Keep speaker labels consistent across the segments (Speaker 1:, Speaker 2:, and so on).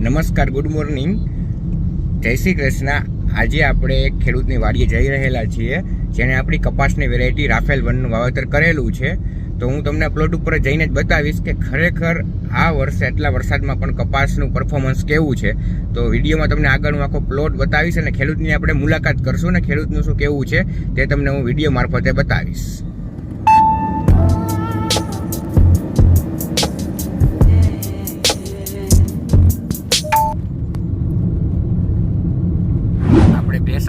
Speaker 1: નમસ્કાર, good morning. જય શ્રી કૃષ્ણ. આજે આપણે ખેડૂતની વાડીએ જઈ રહેલા છીએ, જેણે આપણી કપાસની વેરાયટી રાફેલ વનનું વાવેતર કરેલું છે. તો હું તમને પ્લોટ ઉપર જઈને જ બતાવીશ કે ખરેખર આ વર્ષે એટલા વરસાદમાં પણ કપાસનું પરફોર્મન્સ કેવું છે. તો વિડીયોમાં તમને આગળનું આખો પ્લોટ બતાવીશ અને ખેડૂતની આપણે મુલાકાત કરશું અને ખેડૂતનું શું કેવું છે તે તમને હું વીડિયો મારફતે બતાવીશ.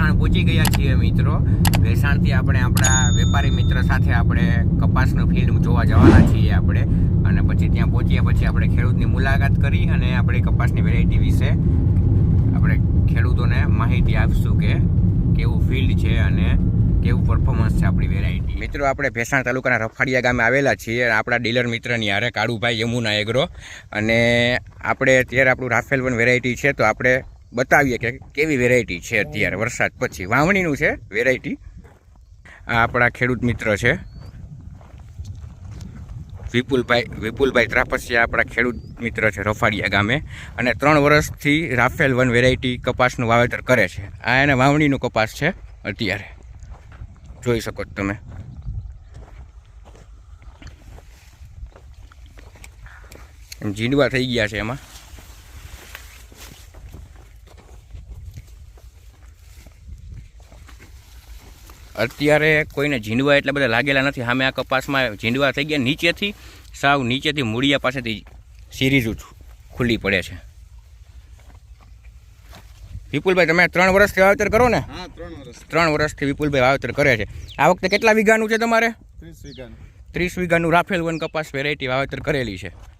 Speaker 1: ભેસાણ પહોંચી ગયા છીએ મિત્રો. ભેસાણથી આપણે આપણા વેપારી મિત્ર સાથે આપણે કપાસનું ફિલ્ડ જોવા જવાના છીએ આપણે. અને પછી ત્યાં પહોંચ્યા પછી આપણે ખેડૂતની મુલાકાત કરી અને આપણી કપાસની વેરાયટી વિશે આપણે ખેડૂતોને માહિતી આપીશું કે કેવું ફિલ્ડ છે અને કેવું પરફોર્મન્સ છે આપણી વેરાયટી મિત્રો, આપણે ભેસાણ તાલુકાના રફાડિયા ગામે આવેલા છીએ આપણા ડીલર મિત્રની હારે કાળુભાઈ યમુના એગ્રો અને આપણે અત્યારે આપણું રાફેલ વન વેરાયટી છે, તો આપણે બતાવીએ કે કેવી વેરાયટી છે અત્યારે વરસાદ પછી. વાવણીનું છે વેરાયટી આ આપણા ખેડૂત મિત્ર છે. વિપુલભાઈ વિપુલભાઈ ત્રાપસિયા આપણા ખેડૂત મિત્ર છે રફાડિયા ગામે. અને ત્રણ વર્ષથી રાફેલ વન વેરાયટી કપાસનું વાવેતર કરે છે. આ એને વાવણીનું કપાસ છે અત્યારે. જોઈ શકો તમે. જીંડવા થઈ ગયા છે એમાં. અત્યારે કોઈને ઝીંડવા એટલા બધા લાગેલા નથી. સામે આ કપાસમાં ઝીંડવા થઈ ગયા. નીચેથી સાવ નીચેથી મૂળિયા પાસેથી સિરીઝ ખુલ્લી પડે છે. વિપુલભાઈ તમે ત્રણ વર્ષથી વાવેતર કરો ને?
Speaker 2: ત્રણ
Speaker 1: ત્રણ વર્ષથી વિપુલભાઈ વાવેતર કરે છે. આ વખતે કેટલા વીઘાનું છે તમારે?
Speaker 2: ત્રીસ વીઘાનું.
Speaker 1: ત્રીસ વીઘાનું રાફેલ વન કપાસ વેરાયટી વાવેતર કરેલી છે.